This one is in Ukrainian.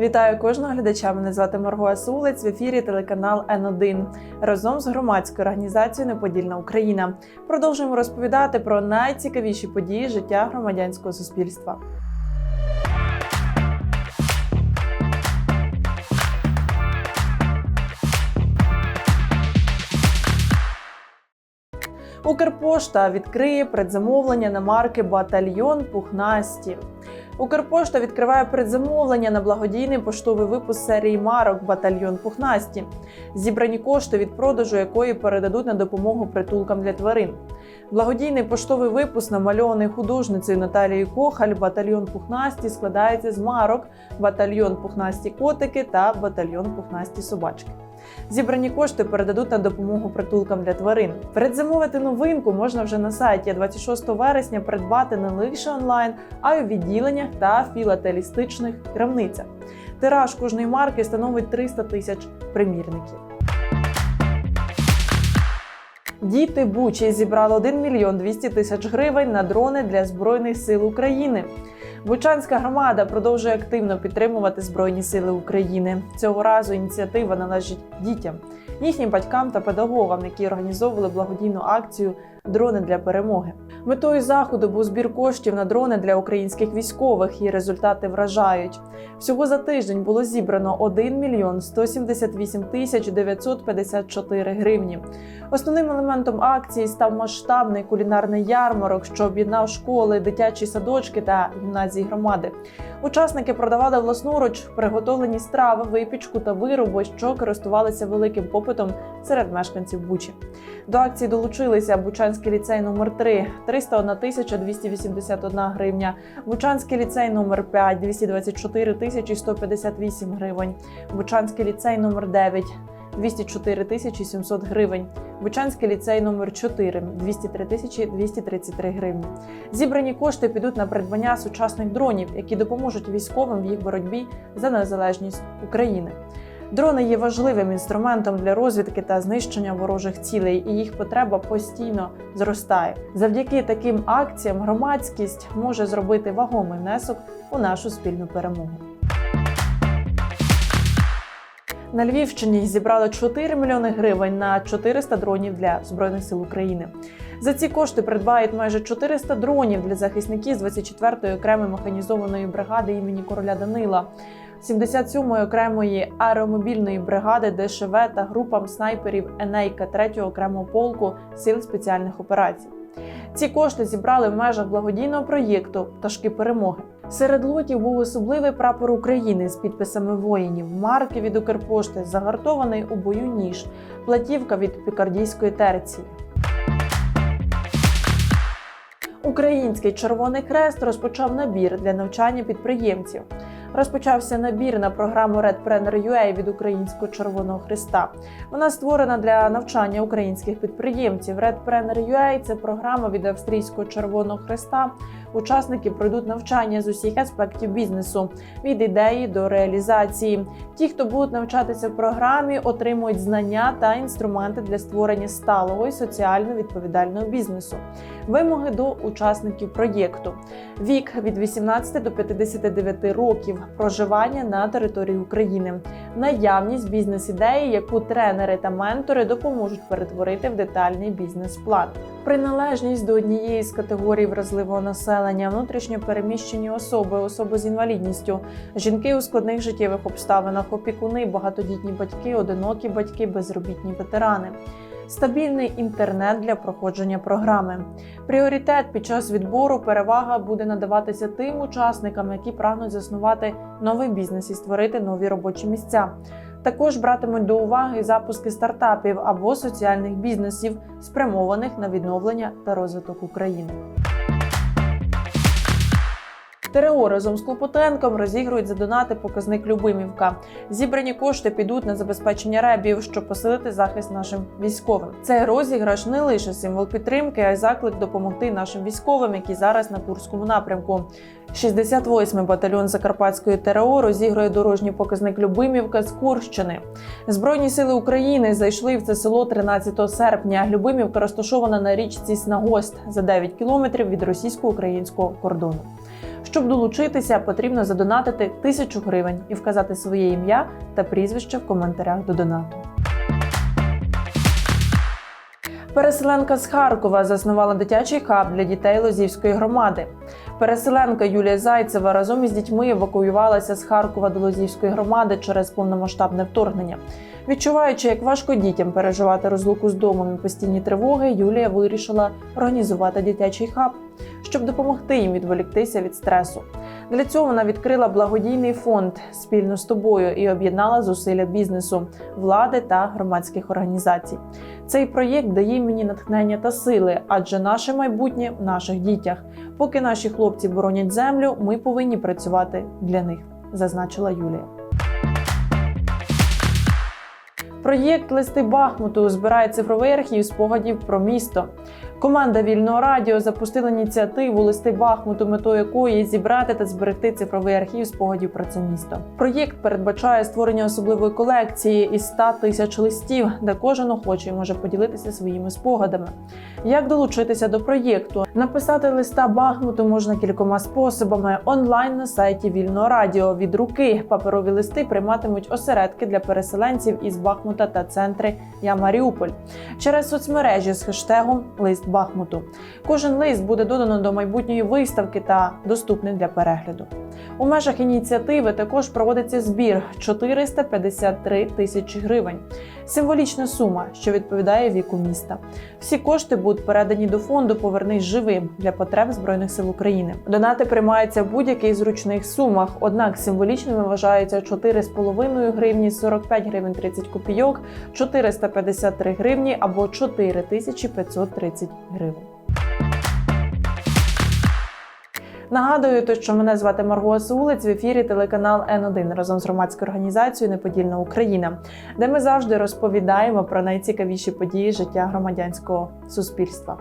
Вітаю кожного глядача. Мене звати Марго Асулець в ефірі телеканал Н1 разом з громадською організацією Неподільна Україна. Продовжуємо розповідати про найцікавіші події життя громадянського суспільства. Укрпошта відкриє предзамовлення на марки Батальйон Пухнасті. Укрпошта відкриває предзамовлення на благодійний поштовий випуск серії марок Батальйон Пухнасті, зібрані кошти від продажу якої передадуть на допомогу притулкам для тварин. Благодійний поштовий випуск, намальований художницею Наталією Кохаль, батальйон Пухнасті складається з марок, батальйон Пухнасті котики та батальйон Пухнасті собачки. Зібрані кошти передадуть на допомогу притулкам для тварин. Передзамовити новинку можна вже на сайті 26 вересня придбати не лише онлайн, а й у відділеннях та філателістичних крамницях. Тираж кожної марки становить 300 тисяч примірників. Діти Бучі зібрали 1 мільйон 200 тисяч гривень на дрони для збройних сил України. Бучанська громада продовжує активно підтримувати Збройні Сили України. Цього разу ініціатива належить дітям, їхнім батькам та педагогам, які організовували благодійну акцію Дрони для перемоги. Метою заходу був збір коштів на дрони для українських військових, і результати вражають. Всього за тиждень було зібрано 1 мільйон 178 тисяч 954 гривні. Основним елементом акції став масштабний кулінарний ярмарок, що об'єднав школи, дитячі садочки та гімназії громади. Учасники продавали власноруч приготовлені страви, випічку та вироби, що користувалися великим попитом серед мешканців Бучі. До акції долучилися Бучанський ліцей номер 3 301 тисяча 281 гривня, Бучанський ліцей номер 5 224 тисячі 158 гривень, Бучанський ліцей номер 9 204 тисячі 700 гривень, Бучанський ліцей номер 4 203 тисячі 233 гривні. Зібрані кошти підуть на придбання сучасних дронів, які допоможуть військовим в їх боротьбі за незалежність України. Дрони є важливим інструментом для розвідки та знищення ворожих цілей, і їх потреба постійно зростає. Завдяки таким акціям громадськість може зробити вагомий внесок у нашу спільну перемогу. На Львівщині зібрали 4 мільйони гривень на 400 дронів для збройних сил України. За ці кошти придбають майже 400 дронів для захисників з 24-ї окремої механізованої бригади імені короля Данила. 77-ї окремої аеромобільної бригади ДШВ та групам снайперів Енейка 3-го окремого полку сил спеціальних операцій. Ці кошти зібрали в межах благодійного проєкту Пташки перемоги. Серед лотів був особливий прапор України з підписами воїнів, марки від Укрпошти, загартований у бою ніж, платівка від пікардійської терції. Український Червоний Хрест розпочав набір для навчання підприємців. Розпочався набір на програму Redpreneur UA від Українського Червоного Христа. Вона створена для навчання українських підприємців. Redpreneur UA – це програма від Австрійського Червоного Христа. Учасники пройдуть навчання з усіх аспектів бізнесу від ідеї до реалізації. Ті, хто будуть навчатися в програмі, отримують знання та інструменти для створення сталого і соціально відповідального бізнесу. Вимоги до учасників проєкту: вік від 18 до 59 років, проживання на території України, наявність бізнес-ідеї, яку тренери та ментори допоможуть перетворити в детальний бізнес-план. Приналежність до однієї з категорій вразливого населення, внутрішньо переміщені особи, особи з інвалідністю, жінки у складних життєвих обставинах, опікуни, багатодітні батьки, одинокі батьки, безробітні ветерани. Стабільний інтернет для проходження програми. Пріоритет під час відбору перевага буде надаватися тим учасникам, які прагнуть заснувати новий бізнес і створити нові робочі місця. Також братимуть до уваги запуски стартапів або соціальних бізнесів, спрямованих на відновлення та розвиток України. ТРО разом з Клопотенком розігрують за донати показник Любимівка. Зібрані кошти підуть на забезпечення ребів, щоб посилити захист нашим військовим. Цей розіграш не лише символ підтримки, а й заклик допомогти нашим військовим, які зараз на Курському напрямку. 68-й батальйон Закарпатської ТРО розігрує дорожній показник Любимівка з Курщини. Збройні сили України зайшли в це село 13 серпня. Любимівка розташована на річці Снагост за 9 кілометрів від російсько-українського кордону. Щоб долучитися, потрібно задонатити тисячу гривень і вказати своє ім'я та прізвище в коментарях до донату. Переселенка з Харкова заснувала дитячий хаб для дітей Лозівської громади. Переселенка Юлія Зайцева разом із дітьми евакуювалася з Харкова до Лозівської громади через повномасштабне вторгнення. Відчуваючи, як важко дітям переживати розлуку з домом і постійні тривоги, Юлія вирішила організувати дитячий хаб, щоб допомогти їм відволіктися від стресу. Для цього вона відкрила благодійний фонд спільно з тобою і об'єднала зусилля бізнесу, влади та громадських організацій. Цей проєкт дає мені натхнення та сили, адже наше майбутнє в наших дітях. Поки наші хлопці боронять землю, ми повинні працювати для них, зазначила Юлія. Проєкт Листи Бахмуту збирає цифровий архів спогадів про місто. Команда вільного радіо запустила ініціативу Листи Бахмуту, метою якої є зібрати та зберегти цифровий архів спогадів про це місто. Проєкт передбачає створення особливої колекції із 100 тисяч листів, де кожен охочий може поділитися своїми спогадами. Як долучитися до проєкту? Написати листа Бахмуту можна кількома способами онлайн на сайті Вільного Радіо. Від руки паперові листи прийматимуть осередки для переселенців із Бахмута та центри Я Маріуполь через соцмережі з хештегом Лист Бахмуту. Кожен лист буде додано до майбутньої виставки та доступний для перегляду. У межах ініціативи також проводиться збір 453 тисячі гривень. Символічна сума, що відповідає віку міста. Всі кошти будуть передані до фонду Повернись живим для потреб Збройних сил України. Донати приймаються в будь-яких зручних сумах, однак символічними вважаються 4,5 гривні, 45 гривень 30 копійок, 453 гривні або 4530 гривень. Нагадую, то, що мене звати Марго Сулець в ефірі телеканал Н1 разом з громадською організацією Неподільна Україна, де ми завжди розповідаємо про найцікавіші події життя громадянського суспільства.